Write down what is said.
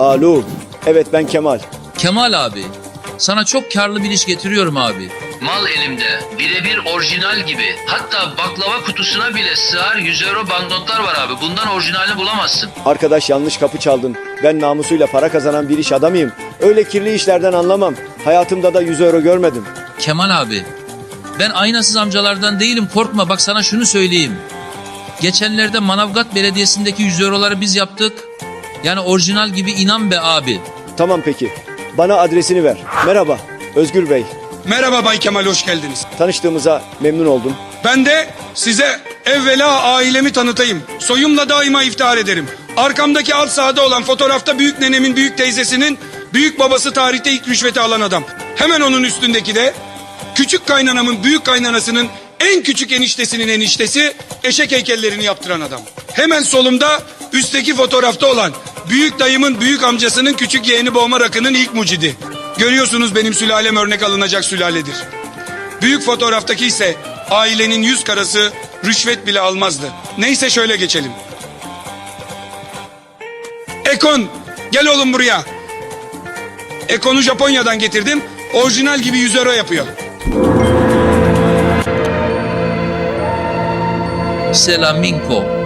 Alo. Evet ben Kemal. Kemal abi, sana çok karlı bir iş getiriyorum abi. Mal elimde. Birebir orijinal gibi. Hatta baklava kutusuna bile sığar 100 euro banknotlar var abi. Bundan orijinalini bulamazsın. Arkadaş yanlış kapı çaldın. Ben namusuyla para kazanan bir iş adamıyım. Öyle kirli işlerden anlamam. Hayatımda da 100 euro görmedim. Kemal abi, ben aynasız amcalardan değilim korkma bak sana şunu söyleyeyim. Geçenlerde Manavgat Belediyesi'ndeki 100 euroları biz yaptık. Yani orijinal gibi inan be abi. Tamam peki. Bana adresini ver. Merhaba. Özgür Bey. Merhaba Bay Kemal hoş geldiniz. Tanıştığımıza memnun oldum. Ben de size evvela ailemi tanıtayım. Soyumla daima iftihar ederim. Arkamdaki alt sahada olan fotoğrafta büyük nenemin büyük teyzesinin büyük babası tarihte ilk rüşveti alan adam. Hemen onun üstündeki de küçük kaynanamın büyük kaynanasının en küçük eniştesinin eniştesi eşek heykellerini yaptıran adam. Hemen solumda üstteki fotoğrafta olan büyük dayımın büyük amcasının küçük yeğeni boğma rakının ilk mucidi. Görüyorsunuz benim sülalem örnek alınacak sülaledir. Büyük fotoğraftaki ise ailenin yüz karası rüşvet bile almazdı. Neyse şöyle geçelim. Ekon gel oğlum buraya. Ekon'u Japonya'dan getirdim. Orijinal gibi 100 euro yapıyor. Selaminko.